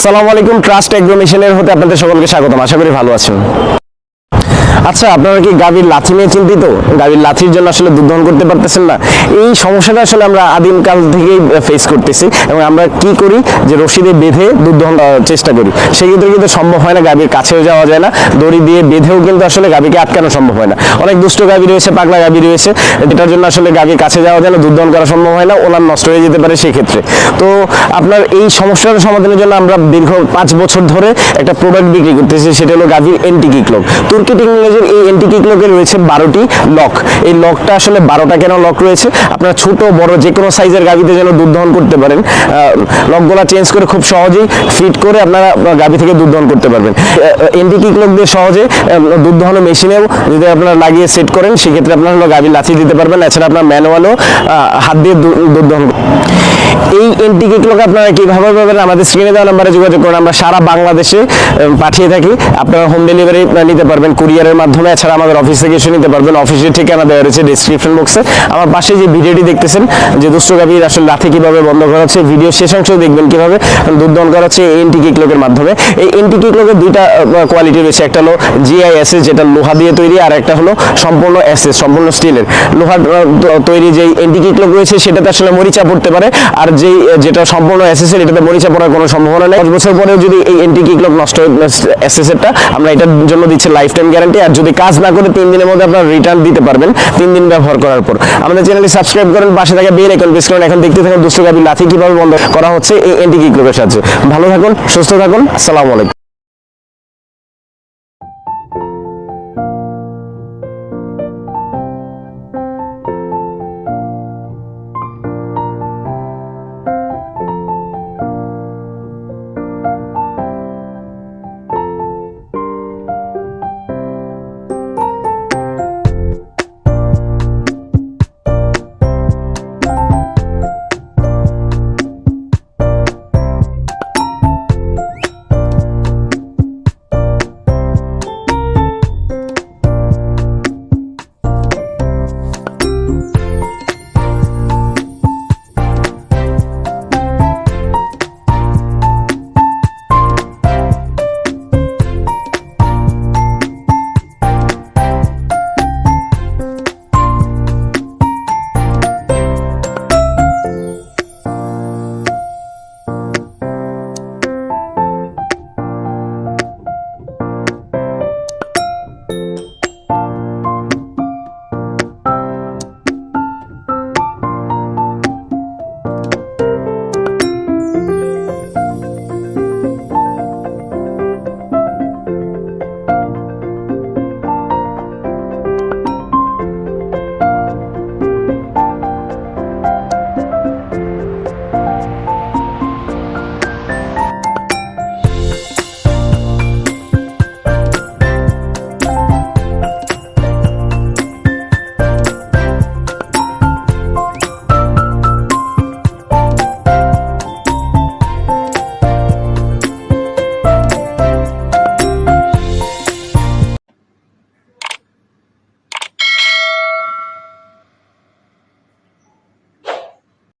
আসসালামু আলাইকুম trust agro মিশনের হতে আপনাদের সকলকে স্বাগতম। আশা করি ভালো আছেন। আচ্ছা আপনারা কি গাভীর লাথি নিয়ে চিন্তিত? গাভীর লাথির জন্য আসলে দুধ দহন করতে পারতেছেন না। এই সমস্যাটা আসলে আমরা আদিমকাল থেকেই ফেস করতেছি এবং আমরা কি করি? যে রশিদে বেঁধে দুধ দহন চেষ্টা করি। সেক্ষেত্রে কিন্তু সম্ভব হয় না গাভীর কাছেও যাওয়া যায় না। দড়ি দিয়ে বেঁধেও কিন্তু আসলে গাভীকে আটকানো সম্ভব হয় না। অনেক দুষ্ট গাভী রয়েছে, পাগলা গাভী রয়েছে। যেটার জন্য আসলে গাভীর কাছে যাওয়া যায় না, দুধ দহন করা সম্ভব হয় না, ওনার নষ্ট হয়ে যেতে পারে সেই ক্ষেত্রে তো আপনার এই সমস্যার সমাধানের জন্য আমরা দীর্ঘ পাঁচ বছর ধরে একটা প্রোডাক্ট বিক্রি করতেছি, সেটা হলো গাভীর এন্টি কিকলক তুর্কি টেকনোলজির এই এন্টি কিকলকের রয়েছে বারোটি লক এই লকটা আসলে বারোটা কেন লক রয়েছে? আপনার ছোট, বড় যে কোনো সাইজের গাভীতে যেন দুধ দহন করতে পারেন। লকগুলা চেঞ্জ করে খুব সহজেই ফিট করে আপনারা গাভী থেকে দুধ দহন করতে পারবেন। এন্টি কিকলক দিয়ে সহজে দুধ দহনের মেশিনেও যদি আপনারা লাগিয়ে সেট করেন, সেক্ষেত্রে আপনারা গাভী লাথি দিতে পারবেন। এছাড়া আপনার ম্যানুয়ালও হাত দিয়ে দুধ দহন এই এন্টি কিকলক আপনারা কীভাবে পাবেন আমাদের স্ক্রিনে দেওয়া নাম্বারে যোগাযোগ করুন। আমরা সারা বাংলাদেশে পাঠিয়ে থাকি। আপনারা হোম ডেলিভারি নিতে পারবেন কুরিয়ারের মাধ্যমে। এছাড়া আমাদের অফিস থেকে এসে নিতে পারবেন। অফিসের ঠিকানা দেওয়া রয়েছে ডিসক্রিপশন বক্সে আমার পাশে যে ভিডিওটি দেখতেছেন, যে দুষ্ট আসলে লাথি কীভাবে বন্ধ করা হচ্ছে ভিডিও শেষ অংশ দেখবেন কীভাবে দুধ করা হচ্ছে এই এন্টি কিকলকের মাধ্যমে। এই এন্টি কিকলকের দুইটা কোয়ালিটি রয়েছে। একটা হলো জিআইএসএস যেটা লোহা দিয়ে তৈরি, আর একটা হলো সম্পূর্ণ এসএস সম্পূর্ণ স্টিলের লোহার তৈরি যে এন্টি কিকলক রয়েছে, সেটাতে আসলে মরিচা পড়তে পারে। আর যেই যেটা সম্পূর্ণ এসএসএর এটাতে মরিচা পড়ার কোনো সম্ভাবনা নেই। দশ বছর পরেও যদি এই এন্টি কিকলক নষ্ট হয়ে এরটা আমরা এটার জন্য দিচ্ছি লাইফ টাইম গ্যারান্টি আর যদি কাজ না করে তিন দিনের মধ্যে আপনারা রিটার্ন দিতে পারবেন, তিন দিন ব্যবহার করার পর। আমাদের চ্যানেলটি সাবস্ক্রাইব করেন, পাশে থাকা বেল আইকন প্রেস করেন। এখন দেখতে থাকুন, দুষ্ট গাবি লাথি কীভাবে বন্ধ করা হচ্ছে এই এন্টি কিকলকের সাহায্যে। ভালো থাকুন, সুস্থ থাকুন, আসসালামু আলাইকুম।